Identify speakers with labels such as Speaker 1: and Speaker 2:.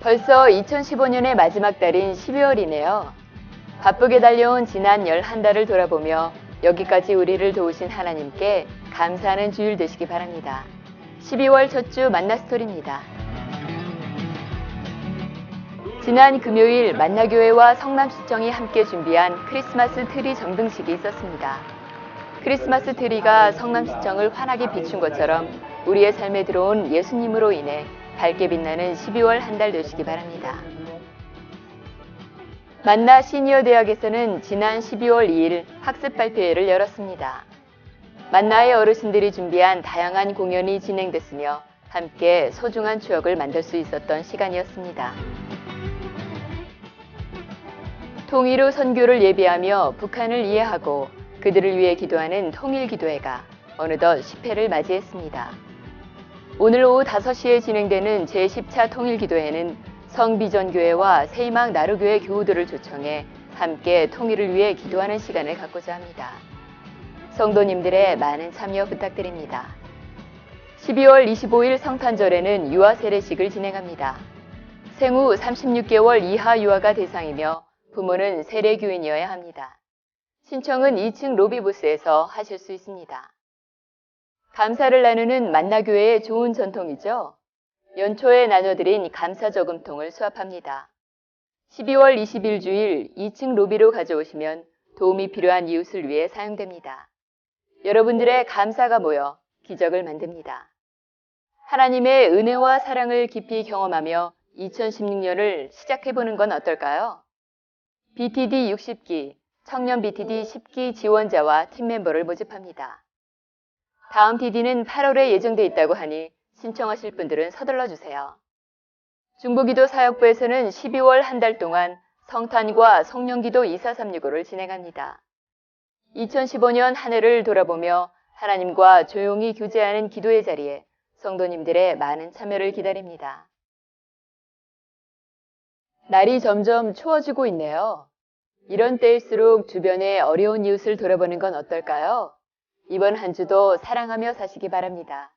Speaker 1: 벌써 2015년의 마지막 달인 12월이네요. 바쁘게 달려온 지난 11달을 돌아보며 여기까지 우리를 도우신 하나님께 감사하는 주일 되시기 바랍니다. 12월 첫 주 만나 스토리입니다. 지난 금요일 만나교회와 성남시청이 함께 준비한 크리스마스 트리 정등식이 있었습니다. 크리스마스 트리가 성남시청을 환하게 비춘 것처럼 우리의 삶에 들어온 예수님으로 인해 밝게 빛나는 12월 한 달 되시기 바랍니다. 만나 시니어 대학에서는 지난 12월 2일 학습 발표회를 열었습니다. 만나의 어르신들이 준비한 다양한 공연이 진행됐으며 함께 소중한 추억을 만들 수 있었던 시간이었습니다. 통일후 선교를 예비하며 북한을 이해하고 그들을 위해 기도하는 통일기도회가 어느덧 10회를 맞이했습니다. 오늘 오후 5시에 진행되는 제10차 통일기도회는 성비전교회와 세이망 나루교회 교우들을 초청해 함께 통일을 위해 기도하는 시간을 갖고자 합니다. 성도님들의 많은 참여 부탁드립니다. 12월 25일 성탄절에는 유아 세례식을 진행합니다. 생후 36개월 이하 유아가 대상이며 부모는 세례교인이어야 합니다. 신청은 2층 로비부스에서 하실 수 있습니다. 감사를 나누는 만나교회의 좋은 전통이죠. 연초에 나눠드린 감사 저금통을 수합합니다. 12월 20일 주일 2층 로비로 가져오시면 도움이 필요한 이웃을 위해 사용됩니다. 여러분들의 감사가 모여 기적을 만듭니다. 하나님의 은혜와 사랑을 깊이 경험하며 2016년을 시작해보는 건 어떨까요? BTD 60기, 청년 BTD 10기 지원자와 팀 멤버를 모집합니다. 다음 TD는 8월에 예정돼 있다고 하니 신청하실 분들은 서둘러 주세요. 중보기도 사역부에서는 12월 한 달 동안 성탄과 성령기도 2436호를 진행합니다. 2015년 한 해를 돌아보며 하나님과 조용히 교제하는 기도의 자리에 성도님들의 많은 참여를 기다립니다. 날이 점점 추워지고 있네요. 이런 때일수록 주변의 어려운 이웃을 돌아보는 건 어떨까요? 이번 한 주도 사랑하며 사시기 바랍니다.